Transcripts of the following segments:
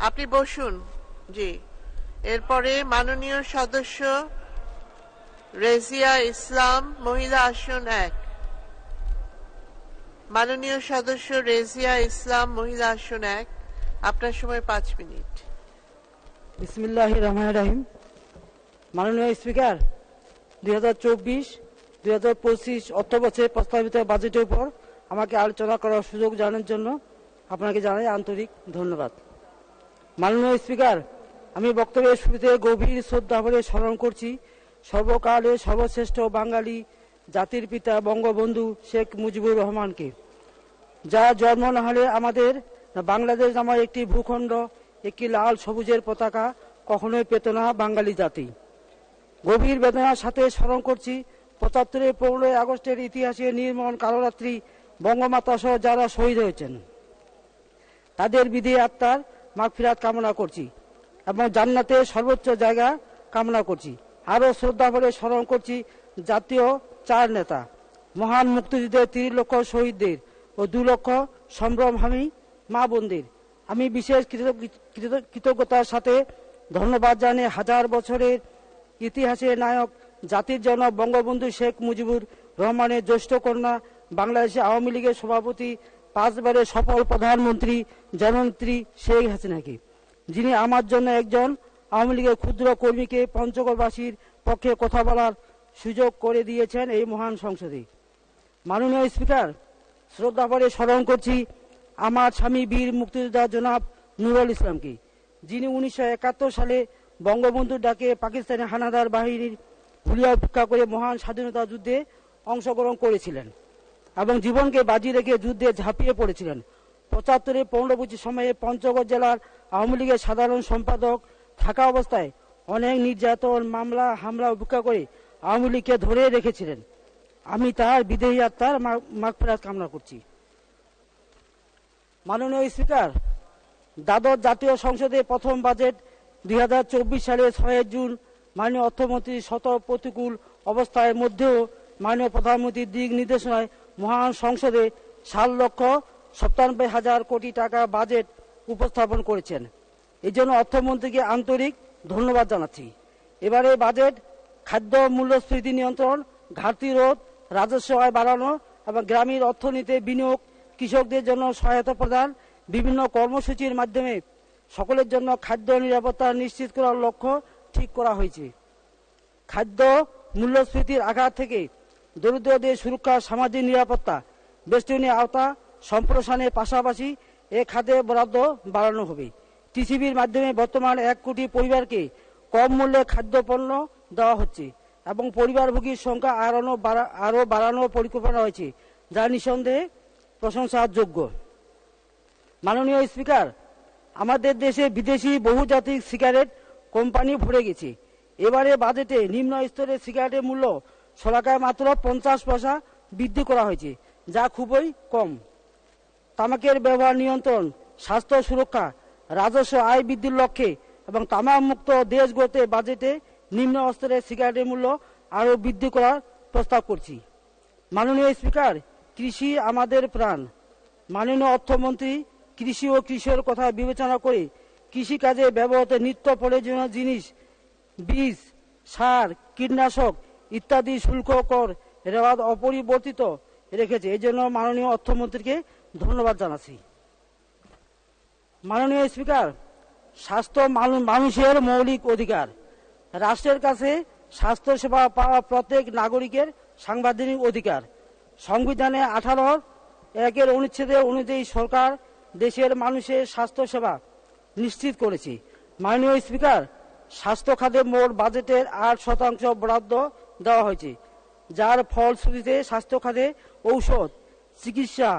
আপনি বসুন। জি। এরপরে মাননীয় সদস্য রেজিয়া ইসলাম, মহিলা আসন এক। মাননীয় সদস্য রেজিয়া ইসলাম, মহিলা আসন এক। আপনার সময় পাঁচ মিনিট। বিসমিল্লাহ রহমান রাহিম। মাননীয় স্পিকার, দুই হাজার চব্বিশ, দুই হাজার পঁচিশ অর্থ বছরের প্রস্তাবিত বাজেটের উপর আমাকে আলোচনা করার সুযোগ জানার জন্য আপনাকে জানাই আন্তরিক ধন্যবাদ। মাননীয় স্পিকার, আমি বক্তব্যের শুরুতে গভীর শ্রদ্ধা ভরে স্মরণ করছি সর্বকালের সর্বশ্রেষ্ঠ বাঙালি জাতির পিতা বঙ্গবন্ধু শেখ মুজিবুর রহমানকে। যা জন্ম না হলে আমাদের বাংলাদেশ নামে একটি ভূখণ্ড, একটি লাল সবুজের পতাকা কখনোই পেত না বাঙালি জাতি। গভীর বেদনার সাথে স্মরণ করছি, পঁচাত্তরের পনেরোই আগস্টের ইতিহাসে নির্মল কালরাত্রি বঙ্গমাতা সহ যারা শহীদ হয়েছেন। তাদের বিধি আত্মার মাগফিরাত কামনা করছি এবং জান্নাতের সর্বোচ্চ জায়গা কামনা করছি। আরও শ্রদ্ধা ভরে স্মরণ করছি জাতীয় চার নেতা, মহান মুক্তিযুদ্ধের তিন লক্ষ শহীদদের ও দু লক্ষ সম্ভ্রমহামী মা বোনদের। আমি বিশেষ কৃতজ্ঞ- কৃতজ্ঞ- কৃতজ্ঞতার সাথে ধন্যবাদ জানিয়ে হাজার বছরের ইতিহাসের নায়ক, জাতির জনক বঙ্গবন্ধু শেখ মুজিবুর রহমানের জ্যেষ্ঠ কন্যা বাংলাদেশ আওয়ামী লীগের সভাপতি পাঁচবারের সফল প্রধানমন্ত্রী জননেত্রী শেখ হাসিনাকে, যিনি আমার জন্য একজন আওয়ামী লীগের ক্ষুদ্র কর্মীকে পঞ্চগড়বাসীর পক্ষে কথা বলার সুযোগ করে দিয়েছেন এই মহান সংসদে। মাননীয় স্পিকার, শ্রদ্ধা ভরে স্মরণ করছি আমার স্বামী বীর মুক্তিযোদ্ধা জনাব নুরুল ইসলামকে, যিনি উনিশশো একাত্তর সালে বঙ্গবন্ধুর ডাকে পাকিস্তানি হানাদার বাহিনীর হুলিয়া উপেক্ষা করে মহান স্বাধীনতা যুদ্ধে অংশগ্রহণ করেছিলেন। এবং জীবনকে বাজি রেখে যুদ্ধে ঝাঁপিয়ে পড়েছিলেন। পঁচাত্তরে পৌরবচি সময়ে পঞ্চগড় জেলার আওয়ামী লীগের সাধারণ সম্পাদক থাকা অবস্থায় অনেক নির্যাতন, মামলা, হামলা উপেক্ষা করে আওয়ামী লীগকে ধরে রেখেছিলেন। আমি তার বিদেহী আত্মার মাগফেরাত কামনা করছি। মাননীয় স্পিকার, দ্বাদশ জাতীয় সংসদে প্রথম বাজেট দুই হাজার চব্বিশ সালের ছয় জুন মাননীয় অর্থমন্ত্রী শত প্রতিকূল অবস্থার মধ্যেও মাননীয় প্রধানমন্ত্রীর দিক নির্দেশনায় মহান সংসদে সাত লক্ষ সপ্তানব্বই হাজার কোটি টাকা বাজেট উপস্থাপন করেছেন। এই জন্য অর্থমন্ত্রীকে আন্তরিক ধন্যবাদ জানাচ্ছি। এবারে বাজেট, খাদ্য মূল্যস্ফীতি নিয়ন্ত্রণ, ঘাটতি রোধ, রাজস্ব আয় বাড়ানো এবং গ্রামীণ অর্থনীতিতে বিনিয়োগ, কৃষকদের জন্য সহায়তা প্রদান, বিভিন্ন কর্মসূচির মাধ্যমে সকলের জন্য খাদ্য নিরাপত্তা নিশ্চিত করার লক্ষ্য ঠিক করা হয়েছে। খাদ্য মূল্যস্ফীতির আঘাত থেকে দরিদ্রদের সুরক্ষা, সামাজিক নিরাপত্তা, বেষ্টনী আওতা, সম্প্রসারণের পাশাপাশি এ খাতে বরাদ্দ বাড়ানো হবে। টিসিবির মাধ্যমে বর্তমান এক কোটি পরিবারকে কম মূল্যে খাদ্যপণ্য দেওয়া হচ্ছে এবং পরিবারভোগীর সংখ্যা আরও আরও বাড়ানোর পরিকল্পনা রয়েছে, যা নিঃসন্দেহে প্রশংসার যোগ্য মাননীয় স্পিকার, আমাদের দেশে বিদেশি বহুজাতিক সিগারেট কোম্পানি ভরে গেছে। এবারে বাজেটে নিম্ন স্তরের সিগারেটের মূল্য শলাকায় মাত্র পঞ্চাশ পয়সা বৃদ্ধি করা হয়েছে, যা খুবই কম। তামাকের ব্যবহার নিয়ন্ত্রণ, স্বাস্থ্য সুরক্ষা, রাজস্ব আয় বৃদ্ধির লক্ষ্যে এবং তামাক মুক্ত দেশ গড়তে বাজেটে নিম্ন স্তরের সিগারেটের মূল্য আরও বৃদ্ধি করার প্রস্তাব করছি। মাননীয় স্পিকার, কৃষি আমাদের প্রাণ। মাননীয় অর্থমন্ত্রী, কৃষি ও কৃষকের কথা বিবেচনা করে কৃষিকাজে ব্যবহৃত নিত্য প্রয়োজনীয় জিনিস, বীজ, সার, কীটনাশক ইত্যাদি শুল্ক কর রেওয়াজ অপরিবর্তিত রেখেছে। এই জন্য মাননীয় অর্থমন্ত্রীকে ধন্যবাদ জানাচ্ছি। মাননীয় স্পিকার, স্বাস্থ্য মানুষের মৌলিক অধিকার। রাষ্ট্রের কাছে স্বাস্থ্য সেবা পাওয়া প্রত্যেক নাগরিকের সাংবিধানিক অধিকার। সংবিধানে আঠারো একের অনুচ্ছেদে অনুযায়ী সরকার দেশের মানুষের স্বাস্থ্য সেবা নিশ্চিত করেছে। মাননীয় স্পিকার, স্বাস্থ্য খাতে মোট বাজেটের আট শতাংশ বরাদ্দ দেওয়া হয়েছে, যার ফলশ্রুতিতে স্বাস্থ্য খাতে ঔষধ, চিকিৎসা,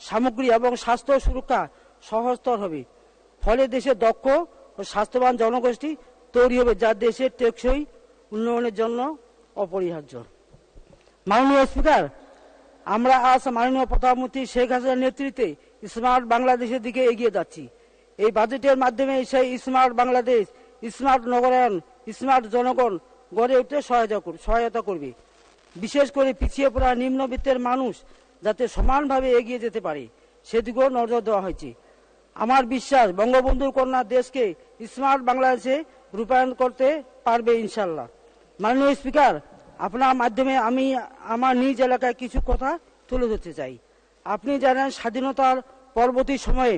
সামগ্রী এবং স্বাস্থ্য সুরক্ষা সহজতর হবে। ফলে দেশে দক্ষ ও স্বাস্থ্যবান জনগোষ্ঠী তৈরি হবে, যা দেশের টেকসই উন্নয়নের জন্য অপরিহার্য। মাননীয় স্পিকার, আমরা আজ মাননীয় প্রধানমন্ত্রী শেখ হাসিনার নেতৃত্বে স্মার্ট বাংলাদেশের দিকে এগিয়ে যাচ্ছি। এই বাজেটের মাধ্যমে সেই স্মার্ট বাংলাদেশ, স্মার্ট নগরায়ন, স্মার্ট জনগণ গড়ে উঠতে সহায়তা সহায়তা করবে। বিশেষ করে পিছিয়ে পড়া নিম্নবিত্তের মানুষ যাতে সমানভাবে এগিয়ে যেতে পারে, সেদিকেও নজর দেওয়া হয়েছে। আমার বিশ্বাস, বঙ্গবন্ধুর কন্যা দেশকে স্মার্ট বাংলাদেশে রূপায়ণ করতে পারবে ইনশাল্লাহ মাননীয় স্পিকার, আপনার মাধ্যমে আমি আমার নিজ এলাকায় কিছু কথা তুলে ধরতে চাই। আপনি জানেন স্বাধীনতার পরবর্তী সময়ে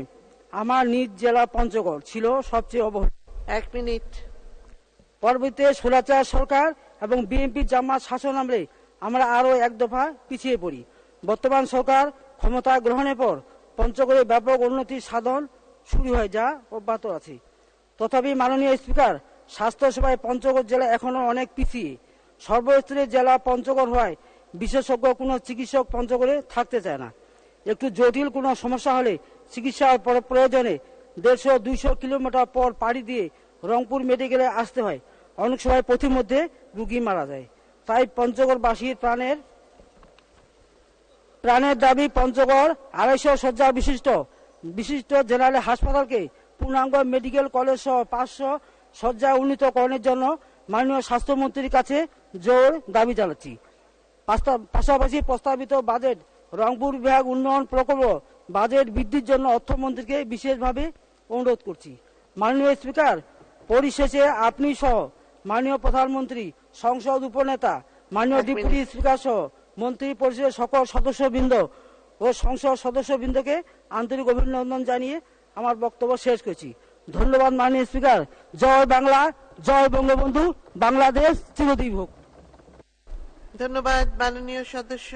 আমার নিজ জেলা পঞ্চগড় ছিল সবচেয়ে অবহেলিত এক মিনিট। পরবর্তীতে সোলাচার সরকার এবং বিএনপি জামাত শাসন আমলে আমরা আরও এক দফা পিছিয়ে পড়ি। বর্তমান সরকার ক্ষমতা গ্রহণের পর পঞ্চগড়ে ব্যাপক উন্নতি সাধন শুরু হয় যা অব্যাহত আছে। তথাপি মাননীয় স্পিকার স্বাস্থ্য সেবায় পঞ্চগড় জেলা এখনও অনেক পিছিয়ে। সর্বস্তরের জেলা পঞ্চগড় হওয়ায় বিশেষজ্ঞ কোনো চিকিৎসক পঞ্চগড়ে থাকতে চায় না। একটু জটিল কোনো সমস্যা হলে চিকিৎসার প্র- প্রয়োজনে দেড়শো দুইশো কিলোমিটার পর পাড়ি দিয়ে রংপুর মেডিকেলে আসতে হয়। অনেক সময় পথিমধ্যে রুগী মারা যায়। তাই পঞ্চগড়বাসীর প্রাণের প্রাণের দাবি পঞ্চগড় আড়াইশো শয্যা বিশিষ্ট বিশিষ্ট জেনারেল হাসপাতালকে পূর্ণাঙ্গ মেডিকেল কলেজ সহ পাঁচশো শয্যা উন্নীতকরণের জন্য মাননীয় স্বাস্থ্যমন্ত্রীর কাছে জোর দাবি জানাচ্ছি। পাশাপাশি প্রস্তাবিত বাজেট রংপুর বিভাগ উন্নয়ন প্রকল্প বাজেট বৃদ্ধির জন্য অর্থমন্ত্রীকে বিশেষভাবে অনুরোধ করছি। মাননীয় স্পিকার, পরিশেষে আপনি সহ মাননীয় প্রধানমন্ত্রী সংসদ উপনেতা মাননীয়। ডিপুটি স্পিকার সহ মন্ত্রী পরিষদের সকল সদস্যবৃন্দ ও সংসদ সদস্যবৃন্দকে আন্তরিক অভিনন্দন জানিয়ে আমার বক্তব্য শেষ করছি। ধন্যবাদ মাননীয় স্পিকার। জয় বাংলা জয় বঙ্গবন্ধু বাংলাদেশ চিরদীপ হোক। ধন্যবাদ মাননীয় সদস্য।